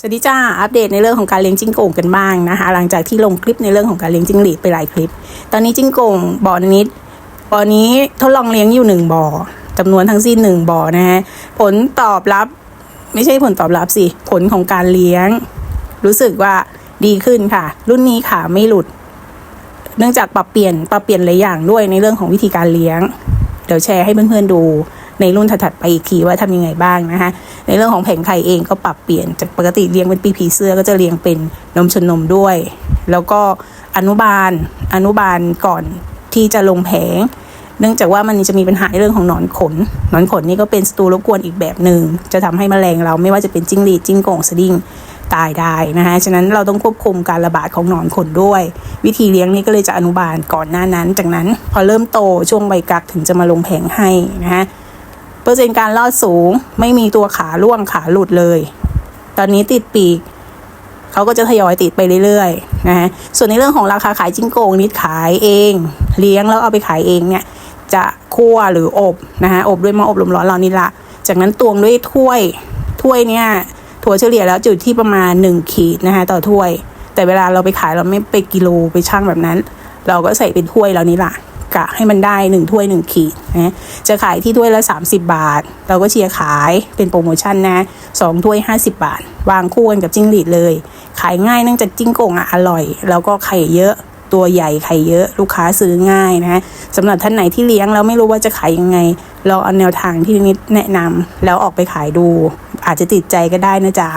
สวัสดีจ้า อัปเดตในเรื่องของการเลี้ยงจิ้งโก่งกันบ้างนะคะ หลังจากที่ลงคลิปในเรื่องของการเลี้ยงจิ้งหรีดไปหลายคลิป ตอนนี้จิ้งโก่งบ่อนิดบ่อนี้ทดลองเลี้ยงอยู่หนึ่งบ่อจำนวนทั้งสิ้นหนึ่งบ่อนะฮะผลตอบรับ ไม่ใช่ผลตอบรับสิ ผลของการเลี้ยง รู้สึกว่าดีขึ้นค่ะ รุ่นนี้ขาไม่หลุด เนื่องจากปรับเปลี่ยนปรับเปลี่ยนหลายอย่างด้วยในเรื่องของวิธีการเลี้ยง เดี๋ยวแชร์ให้เพื่อนๆดู ในรุ่นถัดๆไปอีกทีว่าทำยังไงบ้างนะคะในเรื่องของแผงไข่เองก็ปรับเปลี่ยนจากปกติเลี้ยงเป็นปีผีเสื้อก็จะเลี้ยงเป็นนมชนนมด้วย แล้วก็อนุบาลอนุบาลก่อนที่จะลงแผงเนื่องจากว่ามันจะมีปัญหาในเรื่องของหนอนขน หนอนขนนี่ก็เป็นศัตรูรบกวนอีกแบบหนึ่ง จะทำให้แมลงเราไม่ว่าจะเป็นจิ้งหรีดจิ้งโก่งสดิ้งตายได้นะคะ ฉะนั้นเราต้องควบคุมการระบาดของหนอนขนด้วย วิธีเลี้ยงนี่ก็เลยจะอนุบาลก่อนหน้านั้น จากนั้นพอเริ่มโตช่วงใบกักถึงจะมาลงแผงให้นะคะ เปอร์เซ็นต์การรอดสูง ไม่มีตัวขาล่วงขาหลุดเลย ตอนนี้ติดปีกเขาก็จะทยอยติดไปเรื่อยๆนะฮะส่วนในเรื่องของราคาขายจิ้งโกงนิดขายเอง เลี้ยงแล้วเอาไปขายเองเนี่ยจะคั่วหรืออบนะฮะอบด้วยหม้ออบลมร้อนเรานี่ละ จากนั้นตวงด้วยถ้วยถ้วยเนี่ยถั่วเฉลี่ยแล้วจุดที่ประมาณ 1 ขีดนะคะต่อถ้วย แต่เวลาเราไปขายเราไม่ไปกิโลไปช่างแบบนั้น เราก็ใส่เป็นถ้วยเรานี่ละ กะให้มันได้1ถ้วย1ขีดนะจะขายที่ถ้วยละ 30 บาท เราก็เชียร์ขายเป็นโปรโมชั่นนะสองถ้วย 50 บาท วางคู่กันกับจิ้งหรีดเลย ขายง่ายเนื่องจากจิ้งโก่งอะอร่อย แล้วก็ไข่เยอะตัวใหญ่ไข่เยอะลูกค้าซื้อง่ายนะสำหรับท่านไหนที่เลี้ยงแล้วไม่รู้ว่าจะขายยังไงลองเอาแนวทางที่นิดแนะนำแล้วออกไปขายดู อาจจะติดใจก็ได้นะจ๊ะ